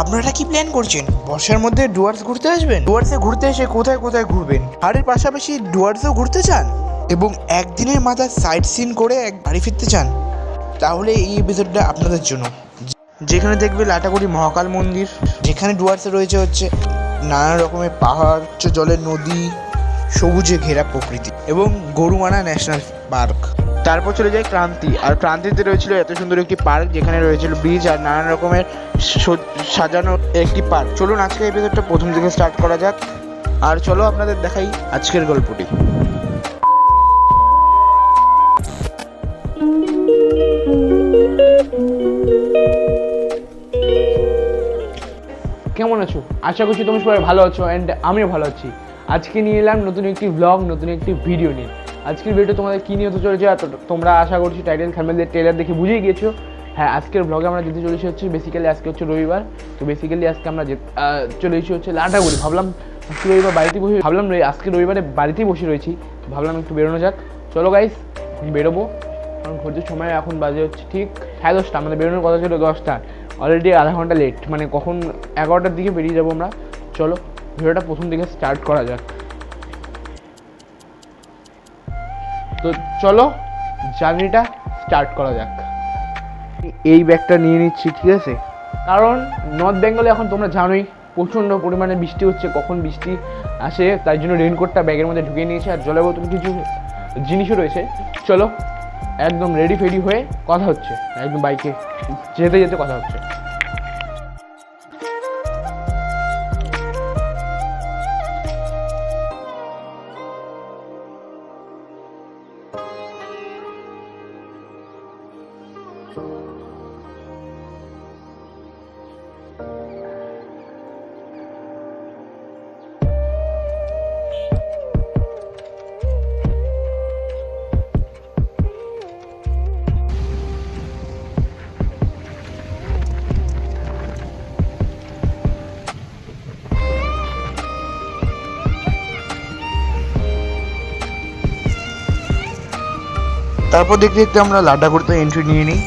আপনারা কি প্ল্যান করছেন? বর্ষার মধ্যে ডুয়ার্স ঘুরতে আসবেন? ডুয়ার্সে ঘুরতে এসে কোথায় কোথায় ঘুরবেন? আর এর পাশাপাশি ডুয়ার্সেও ঘুরতে চান? এবং একদিনের মাথায় সাইট সিন করে এক বাড়ি ফিরতে চান? তাহলে এই এপিসোডটা আপনাদের জন্য। যেখানে দেখবে লাটাগুড়ি মহাকাল মন্দির, যেখানে ডুয়ার্সে রয়েছে হচ্ছে নানা রকমের পাহাড় জলের নদী, সবুজে ঘেরা প্রকৃতি এবং গরুমারা ন্যাশনাল পার্ক। তারপর চলে যায় ক্রান্তি। আর ক্রান্তিতে রয়েছিল এত সুন্দর একটি পার্ক, যেখানে রয়েছিল ব্রিজ আর নানান রকমের সাজানো একটি পার্ক। চলুন আজকের এপিসোডটা প্রথম থেকে স্টার্ট করা যাক। আর চলো আপনাদের দেখাই আজকের গল্পটি। কেমন আছো? আশা করছি তুমি সবাই ভালো আছো অ্যান্ড আমিও ভালো আছি। আজকে নিয়ে এলাম নতুন একটি ব্লগ নতুন একটি ভিডিও নিয়ে। আজকের ভিডিও তোমাদের কী নিয়ে হতে চলেছে তোমরা আশা করছি টাইটেল থাম্বনেলের ট্রেলার দেখে বুঝেই গিয়েছো হ্যাঁ আজকের ব্লগে আমরা যেতে চলেছি হচ্ছে বেসিক্যালি আজকে হচ্ছে রবিবার। তো বেসিক্যালি আজকে আমরা চলে এসেছি হচ্ছে লাটাগুড়ি ভাবলাম আজকে রবিবার বাড়িতে বসে ভাবলাম আজকে রবিবারে বাড়িতেই বসে রয়েছি। ভাবলাম একটু বেরোনো যাক। চলো গাইস এখন বেরোবো। কারণ ঘুরতে সময় এখন বাজে হচ্ছে ঠিক সাড়ে দশটা। আমাদের বেরোনোর কথা ছিল দশটা। অলরেডি আধা ঘণ্টা লেট মানে কখন এগারোটার দিকে বেরিয়ে যাব আমরা। চলো, ভিডিওটা প্রথম দিকে স্টার্ট করা যাক। তো চলো, জার্নিটা স্টার্ট করা যাক। এই ব্যাগটা নিয়ে নিচ্ছি, ঠিক আছে? কারণ নর্থ বেঙ্গলে এখন তোমরা জানোই, প্রচণ্ড পরিমাণে বৃষ্টি হচ্ছে, কখন বৃষ্টি আসে, তাই জন্য রেনকোটটা ব্যাগের মধ্যে ঢুকিয়ে নিয়েছি, আর জলের বোতল কিছু জিনিসও রয়েছে। চলো, একদম রেডি ফেডি হয়ে কথা হচ্ছে, একদম বাইকে যেতে যেতে কথা হচ্ছে। তারপর দেখতে দেখতে আমরা লাড্ডা ঘুরতে এন্ট্রি নিয়ে নিই।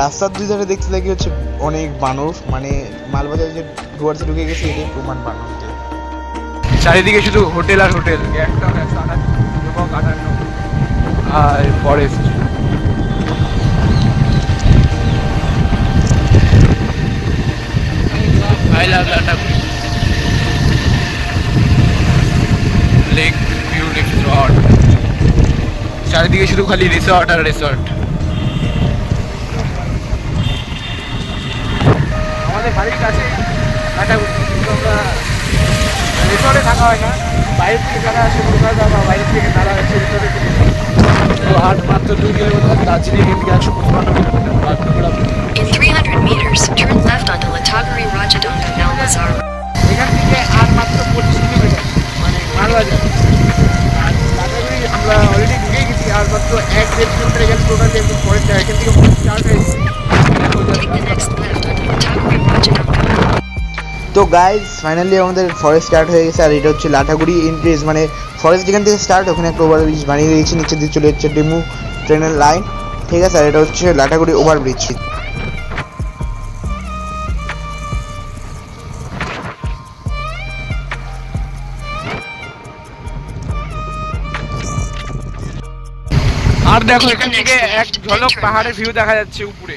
রাস্তার দুই ধারে দেখতে থাকি হচ্ছে অনেক বানর মানে মালবাজার যে ডুয়ার্সে ঢুকে গেছে এটাই প্রমাণ বানরদের চারিদিকে শুধু হোটেল আর হোটেল আটান্ন আর ফরেস্ট I love চারিদিকে শুধু খালি রিসর্ট আর রিসর্ট আমাদের বাড়ির কাছে কিন্তু আমরা রিসর্টে থাকা হয় না বাইরে থেকে যারা আসে কলকাতা বা বাইরে থেকে তারা আসে রিসর্টে তো আর মাত্র দুই কিলোমিটার দার্জিলিং এদিকে একশো পঁচপান্ন kilometre Bagdogra In 300 meters, turn left onto Lataguri Rajadonga Malbazar. এখান থেকে আর মাত্র পঁচিশ কিলোমিটার। মানে মালবাজার আর আমরা অলরেডি ঢুকে গেছি আর মাত্র এক দেড় কিলোমিটার এখানে টোটাল একটু পরে এখান থেকে স্টার্ট হয়েছে তো গাইজ ফাইনালি আমাদের ফরেস্ট স্টার্ট হয়ে গেছে, আর এটা হচ্ছে লাঠাগুড়ি এন্ট্রিজ মানে ফরেস্ট যেখান থেকে স্টার্ট ওখানে একটা ওভার ব্রিজ বানিয়ে দিয়েছি নিচে দিয়ে চলে যাচ্ছে ডেমু ট্রেনের লাইন ঠিক আছে? আর এটা হচ্ছে লাঠাগুড়ি ওভার ব্রিজ আর দেখো, এখান থেকে এক ঝলক পাহাড়ের ভিউ দেখা যাচ্ছে উপরে।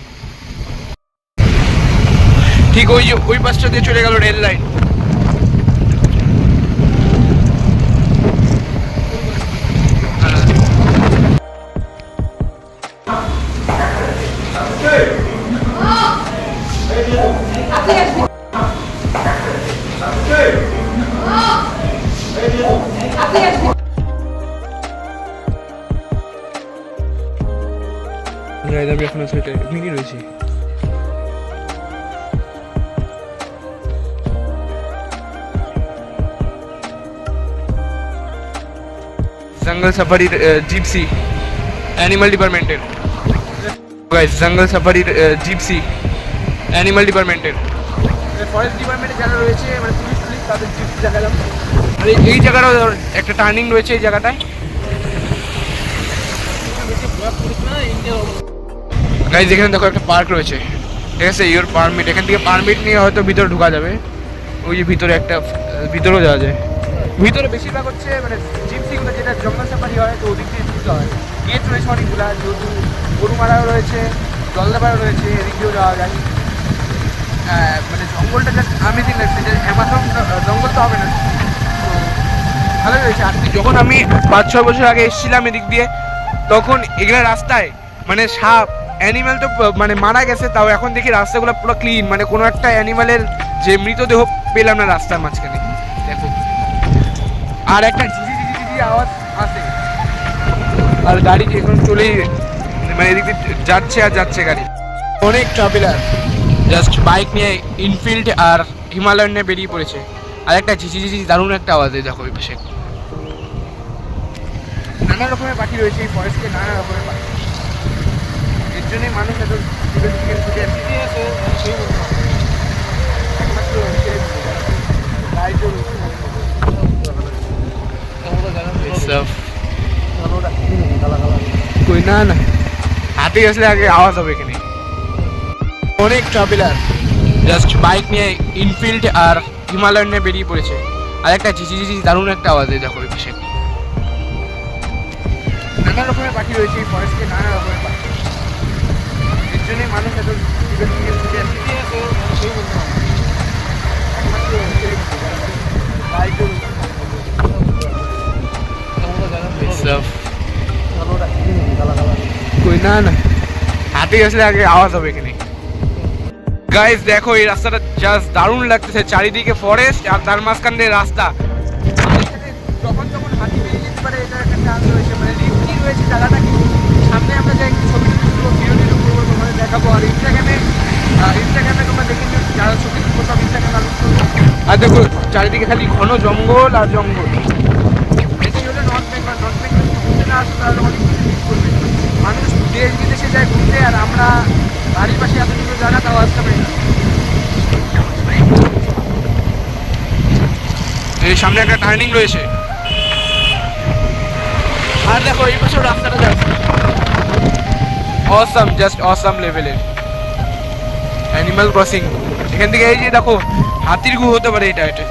ঠিক ওই ওই পাশটা দিয়ে চলে গেল রেল লাইন। আমি এখন আসলে মিনি রয়েছে। জঙ্গল সাফারির জিপসি অ্যানিমাল ডিপার্টমেন্টের গাইস জঙ্গল সাফারির জিপসি অ্যানিমাল ডিপার্টমেন্টের ফরেস্ট ডিপার্টমেন্টে যারা রয়েছে মানে পুলিশ পুলিশ তাদের জিপসি দেখালাম। আর এই- জায়গাটাও একটা টার্নিং রয়েছে এই জায়গাটায়। গাইজ এখানে দেখো একটা পার্ক রয়েছে। ঠিক আছে ইওর পারমিট এখান থেকে পারমিট নিয়ে হয়তো ভিতরে ঢোকা যাবে। ওই যে ভিতরে একটা ভিতরেও যাওয়া যায়। ভিতরে বেশিরভাগ হচ্ছে মানে জিপসিগুলো যেটা জঙ্গল সাফারি হয়, তো ওদিক দিয়ে ঢুকতে হয়। গেট রয়েছে অনেকগুলা যেহেতু গরুমারাও রয়েছে, জলদাপাড়াও রয়েছে এদিক দিয়েও যাওয়া যায়। মানে জঙ্গলটা জাস্ট আমেজিং লাগছে, যে অ্যামাজন জঙ্গল তো হবে না। ভালোই রয়েছে আর যখন আমি পাঁচ ছয় বছর আগে এসেছিলাম এদিক দিয়ে, তখন এগুলো রাস্তায় মানে সাপ অ্যানিম্যাল তো মানে মারা গেছে, তাও এখন দেখি রাস্তাগুলো পুরো ক্লিন মানে কোনো একটা অ্যানিমালের যে মৃতদেহ পেলাম না রাস্তার মাঝখানে। আর একটা আওয়াজ আসে আর গাড়ি এখন চলেই মানে এদিক যাচ্ছে আর যাচ্ছে গাড়ি। অনেক ট্রাভেলার জাস্ট বাইক নিয়ে ইনফিল্ড আর হিমালয়ান নিয়ে বেরিয়ে পড়েছে। আর একটা ঝিঝি ঝিঝি দারুণ একটা আওয়াজ দেখো ওই পাশে। নানা রকমের পাখি রয়েছে এই ফরেস্টে নানা রকমের পাখি। এর জন্যই মানুষ এত থেকে ছুটে আসে একমাত্র হচ্ছে গাড়িতে কই না না। হাতে আসলে আগে আওয়াজ হবে এখানে। অনেক ট্রাভেলার জাস্ট বাইক নিয়ে ইনফিল্ড আর হিমালয়ান নিয়ে বেরিয়ে পড়েছে। আর একটা ঝিঝি ঝিঝি দারুণ একটা আওয়াজ দেখো পাশে নানা রকমের পাখি রয়েছে ফরেস্টে নানা রকমের না না। হাতে আসলে আগে আওয়াজ হবে এখানে। গাইস দেখো, এই রাস্তাটা জাস্ট দারুণ লাগতেছে। চারিদিকে ফরেস্ট আর তার মাঝখান দিয়ে রাস্তা। যখন বেরিয়ে যেতে পারে, এটা একটা চান্স মানে সামনে দেখাবো। আর দেখে, চারিদিকে খালি ঘন জঙ্গল আর জঙ্গল। এটি হলো নর্থ বেঙ্গল নর্থ বেঙ্গল কিছু মিস করবে মানুষ দেশ বিদেশে যায় ঘুরতে আর আমরা বাড়ির পাশে এত কিছু জায়গা তাও আসতে পারি না। এই সামনে একটা টার্নিং রয়েছে। আর দেখো এই পাশে রাস্তাটা যাচ্ছে। অসাম জাস্ট অসাম লেভেলের অ্যানিমাল ক্রসিং এখান থেকে এই যে দেখো হাতির গু হতে পারে এটা এটা।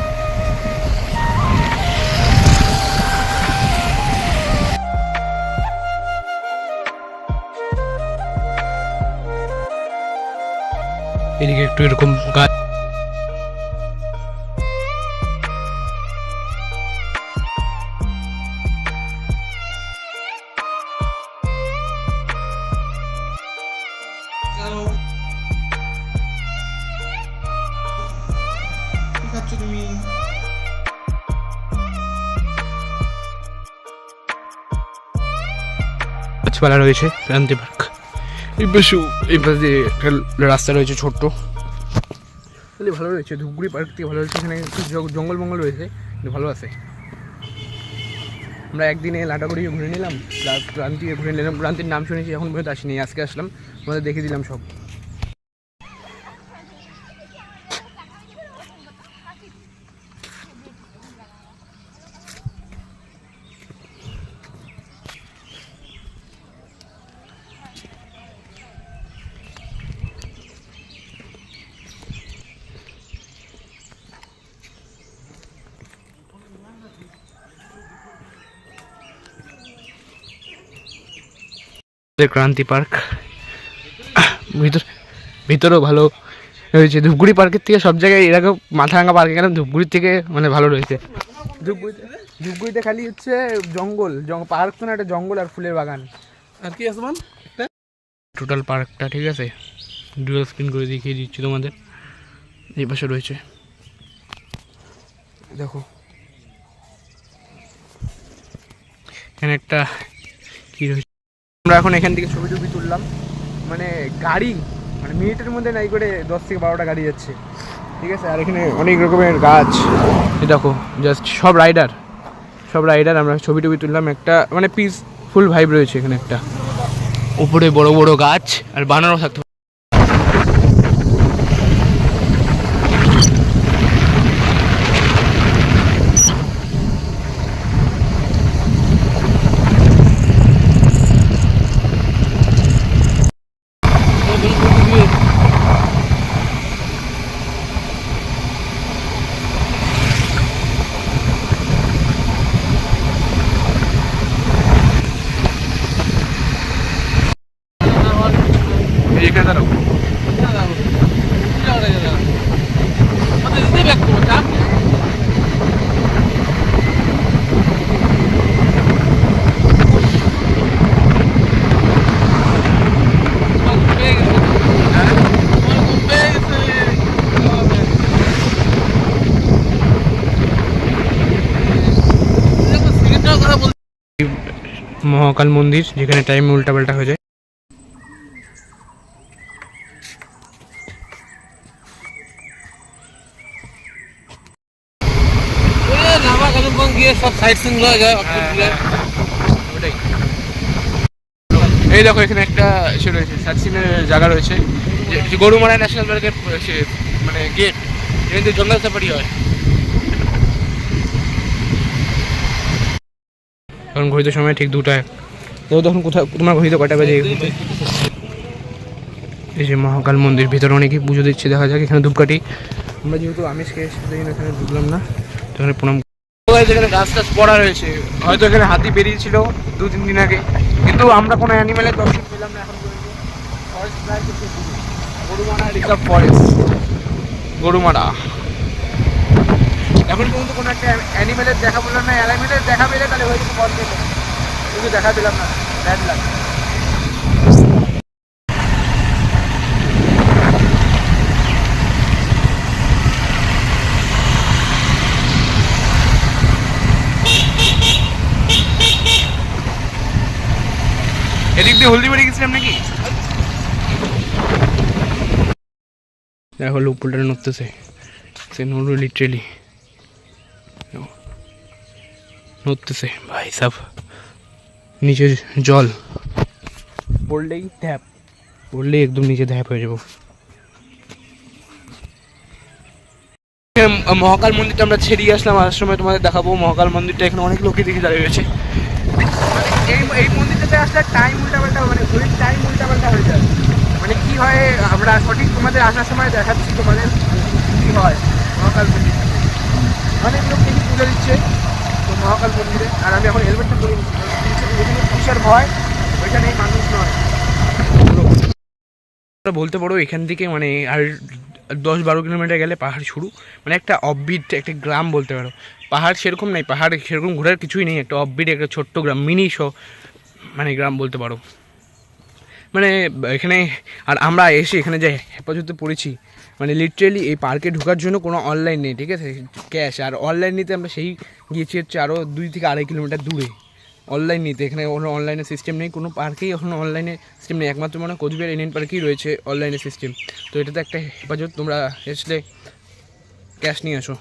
এদিকে একটু এরকম গাছ গাছপালা রয়েছে ক্রান্তি পার্ক পাশে এই পাশ দিয়ে একটা রাস্তা রয়েছে ছোট্ট। তাহলে ভালো রয়েছে, ধূপগুড়ি পার্ক থেকে ভালো রয়েছে, এখানে জঙ্গল মঙ্গল রয়েছে ভালো আছে। আমরা একদিনে লাটাগুড়ি ঘুরে নিলাম প্রান্তিকে ঘুরে নিলাম রান্তির নাম শুনেছি, এখন পর্যন্ত আসিনি, আজকে আসলাম আমাদের দেখে দিলাম সব। ক্রান্তি পার্ক। ভিতর ভিতরেও ভালো রয়েছে। ধূপগুড়ি পার্কের থেকে সব জায়গায় এরকম মাথারাঙ্গা পার্কে গেলাম ধূপগুড়ির থেকে মানে ভালো রয়েছে। ধূপগুড়িতে ধূপগুড়িতে খালি হচ্ছে জঙ্গল। জঙ্গল পার্ক তো না একটা জঙ্গল আর ফুলের বাগান। আর কি আছে মান টোটাল পার্কটা ঠিক আছে। ডুয়াল স্ক্রিন করে দেখিয়ে দিচ্ছি তোমাদের। এই পাশে রয়েছে। দেখো। এখানে একটা কি রয়েছে? আমরা এখন এখান থেকে ছবি টবি তুললাম। মানে গাড়ি মানে মিনিটের মধ্যে নাই করে দশ থেকে বারোটা গাড়ি যাচ্ছে। ঠিক আছে? আর এখানে অনেক রকমের গাছ। দেখো জাস্ট সব রাইডার সব রাইডার আমরা ছবি টবি তুললাম। একটা মানে পিসফুল ভাইব রয়েছে এখানে একটা। উপরে বড় বড় গাছ আর বানানো থাকতে পারে। এই এখানে দাঁড়াও মহাকাল মন্দির, যেখানে টাইম উল্টাপাল্টা হয়ে যায়। এই দেখো, এখানে একটা সে রয়েছে সাতসিনের জায়গা রয়েছে। গরুমারা ন্যাশনাল পার্কের মানে গেট এখানে জঙ্গল সাফারি হয়। এখন ঘড়িতে সময় ঠিক দুটায়। তো তখন কোথাও তোমার ঘড়িতে কটা বাজে? এই যে মহাকাল মন্দির ভিতরে অনেকেই পুজো দিচ্ছে দেখা যাক এখানে ধূপকাঠি। আমরা যেহেতু আমিষ খেয়ে তাই এখানে ঢুকলাম না। তো এখানে প্রণাম এখানে গাছ টাছ পড়া রয়েছে। হয়তো এখানে হাতি বেরিয়েছিল দু তিন দিন আগে। কিন্তু আমরা কোনো অ্যানিমেলের দর্শন পেলাম না এখন পর্যন্ত। ফরেস্ট প্রায় গরুমারা রিজার্ভ ফরেস্ট গরুমারা। এখন পর্যন্ত কোনো একটা অ্যানিমেলের দেখা পেলাম না অ্যানিমেলের দেখা পেলে তাহলে হয়ে যেত বন্ধ কিন্তু দেখা পেলাম না ব্যাড লাগ এদিক দিয়ে হলদিবাড়ি গেছিলাম নাকি? দেখো লোক পুলটা নড়তেছে। সে নড়লো লিটারেলি নড়তেছে। ভাই সাব নিচে জল। পড়লেই ধ্যাপ। পড়লেই একদম নিচে ধ্যাপ হয়ে যাব। মহাকাল মন্দিরটা আমরা ছেড়িয়ে আসলাম আসার সময় তোমাদের দেখাবো। মহাকাল মন্দিরটা এখানে অনেক লোকই দেখে দাঁড়িয়ে রয়েছে। মানে এই এই মন্দিরটাতে আসলে টাইম উল্টাপাল্টা মানে ঘড়ির টাইম উল্টাপাল্টা হয়ে যায়। মানে কি হয় আমরা সঠিক তোমাদের আসার সময় দেখাচ্ছি তোমাদের কি হয় মহাকাল মন্দির অনেক লোক দেখি পুজো দিচ্ছে। মহাকাল মন্দিরে। আর আমি এখন হেলমেটটা পরে যেখানে পুলিশের ভয়, ওইখানে এই মানুষ নয়। বলতে পারো এখান থেকে মানে আর দশ বারো কিলোমিটার গেলে পাহাড় শুরু। মানে একটা অববিট একটা গ্রাম বলতে পারো। পাহাড় সেরকম নেই, পাহাড় সেরকম ঘোরার কিছুই নেই। একটা অববিট একটা ছোট্ট গ্রাম মিনি শো মানে গ্রাম বলতে পারো। মানে এখানে, আর আমরা এসে এখানে যে হেফাজতে পড়েছি মানে লিটারেলি এই পার্কে ঢোকার জন্য কোনো অনলাইন নেই, ঠিক আছে? ক্যাশ আর অনলাইন নিতে আমরা সেই গিয়েছি হচ্ছে আরও দুই থেকে আড়াই কিলোমিটার দূরে। অনলাইন নিতে। এখানে কোনো অনলাইনের সিস্টেম নেই, কোনো পার্কেই এখনও অনলাইনে সিস্টেম নেই। একমাত্র মানে কোচবিহার ইন্ডিয়ান পার্কেই রয়েছে অনলাইনে সিস্টেম তো এটাতে একটা হেফাজত, তোমরা এসলে ক্যাশ নিয়ে আসো।